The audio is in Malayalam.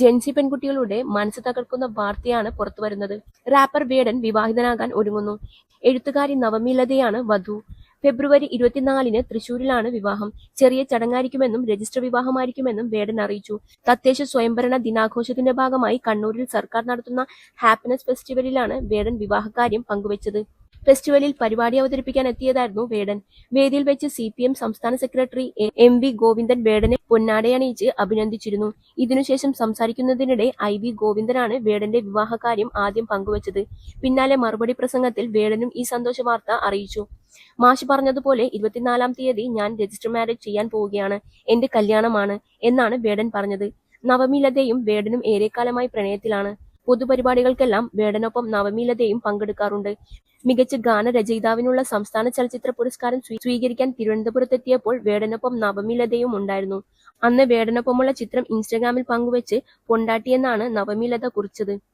ജെൻസി പെൺകുട്ടികളുടെ മനസ്സ് തകർക്കുന്ന വാർത്തയാണ് പുറത്തുവരുന്നത് റാപ്പർ വേടൻ വിവാഹിതനാകാൻ ഒരുങ്ങുന്നു. എഴുത്തുകാരി നവമി ലതയാണ് വധു. ഫെബ്രുവരി ഇരുപത്തിനാലിന് തൃശൂരിലാണ് വിവാഹം. ചെറിയ ചടങ്ങായിരിക്കുമെന്നും രജിസ്റ്റർ വിവാഹമായിരിക്കുമെന്നും വേടൻ അറിയിച്ചു. തദ്ദേശ സ്വയംഭരണ ദിനാഘോഷത്തിന്റെ ഭാഗമായി കണ്ണൂരിൽ സർക്കാർ നടത്തുന്ന ഹാപ്പിനെസ് ഫെസ്റ്റിവലിലാണ് വേടൻ വിവാഹകാര്യം പങ്കുവച്ചത്. ഫെസ്റ്റിവലിൽ പരിപാടി അവതരിപ്പിക്കാൻ എത്തിയതായിരുന്നു വേടൻ. വേദിയിൽ വെച്ച് സി പി എം സംസ്ഥാന സെക്രട്ടറി എ- വി ഗോവിന്ദൻ വേടനെ പൊന്നാടയണിയിച്ച് അഭിനന്ദിച്ചിരുന്നു. ഇതിനുശേഷം സംസാരിക്കുന്നതിനിടെ ഐ വി ഗോവിന്ദനാണ് വേടന്റെ വിവാഹകാര്യം ആദ്യം പങ്കുവച്ചത്. പിന്നാലെ മറുപടി പ്രസംഗത്തിൽ വേടനും ഈ സന്തോഷ വാർത്ത അറിയിച്ചു. മാഷ് പറഞ്ഞതുപോലെ ഇരുപത്തിനാലാം തീയതി ഞാൻ രജിസ്റ്റർ മാരേജ് ചെയ്യാൻ പോവുകയാണ്. എന്റെ കല്യാണമാണ് എന്നാണ് വേടൻ പറഞ്ഞത്. നവമിലതയും വേടനും ഏറെക്കാലമായി പ്രണയത്തിലാണ്. പൊതുപരിപാടികൾക്കെല്ലാം വേടനൊപ്പം നവമീലതയും പങ്കെടുക്കാറുണ്ട്. മികച്ച ഗാനരചയിതാവിനുള്ള സംസ്ഥാന ചലച്ചിത്ര പുരസ്കാരം സ്വീ- സ്വീകരിക്കാൻ തിരുവനന്തപുരത്തെത്തിയപ്പോൾ വേടനൊപ്പം നവമീലതയും ഉണ്ടായിരുന്നു. അന്ന് വേടനൊപ്പമുള്ള ചിത്രം ഇൻസ്റ്റഗ്രാമിൽ പങ്കുവച്ച് പൊണ്ടാട്ടിയെന്നാണ് നവമീലത കുറിച്ചത്.